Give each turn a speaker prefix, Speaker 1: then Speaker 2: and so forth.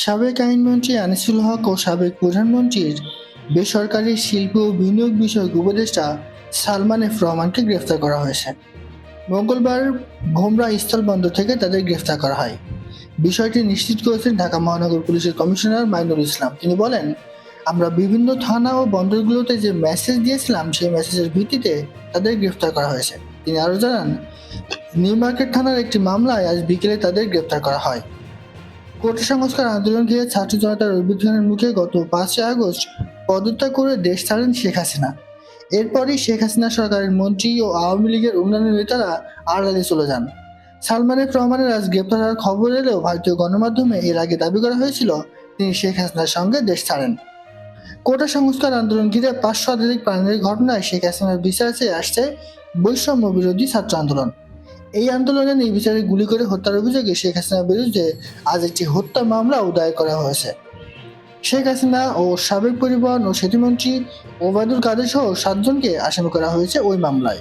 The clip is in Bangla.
Speaker 1: সাবেক আইনমন্ত্রী আনিসুল হক ও সাবেক প্রধানমন্ত্রীর বেসরকারি শিল্প ও বিনিয়োগ বিষয়ক উপদেষ্টা সালমান এফ রহমানকে গ্রেফতার করা হয়েছে। মঙ্গলবার ভোমরা স্থলবন্দর থেকে তাদের গ্রেফতার করা হয়। বিষয়টি নিশ্চিত করেছেন ঢাকা মহানগর পুলিশের কমিশনার মাইনুল ইসলাম। তিনি বলেন, আমরা বিভিন্ন থানা ও বন্দরগুলোতে যে মেসেজ দিয়েছিলাম, সেই মেসেজের ভিত্তিতে তাদের গ্রেফতার করা হয়েছে। তিনি আরও জানান, নিউ মার্কেট থানার একটি মামলায় আজ বিকেলে তাদের গ্রেফতার করা হয়। কোটা সংস্কার আন্দোলন ঘিরে ছাত্র জনতার অভ্যুত্থানের মুখে গত পাঁচই আগস্ট পদত্যাগ করে দেশ ছাড়েন শেখ হাসিনা। এরপরই শেখ হাসিনা সরকারের মন্ত্রী ও আওয়ামী লীগের অন্যান্য নেতারা আড়ালে চলে যান। সালমান এফ রহমানের আজ গ্রেপ্তার হওয়ার খবর এলেও ভারতীয় গণমাধ্যমে এর আগে দাবি করা হয়েছিল, তিনি শেখ হাসিনার সঙ্গে দেশ ছাড়েন। কোটা সংস্কার আন্দোলন ঘিরে পাঁচশো শতাধিক প্রাণের ঘটনায় শেখ হাসিনার বিচার চেয়ে আসছে বৈষম্য বিরোধী ছাত্র আন্দোলন। এই আন্দোলনে নির্বিচারে গুলি করে হত্যার অভিযোগে শেখ হাসিনার বিরুদ্ধে আজ একটি হত্যা মামলা দায়ের করা হয়েছে। শেখ হাসিনা ও সাবেক পরিবহন ও সেতুমন্ত্রী ওবায়দুল কাদের সহ সাতজনকে আসামি করা হয়েছে ওই মামলায়।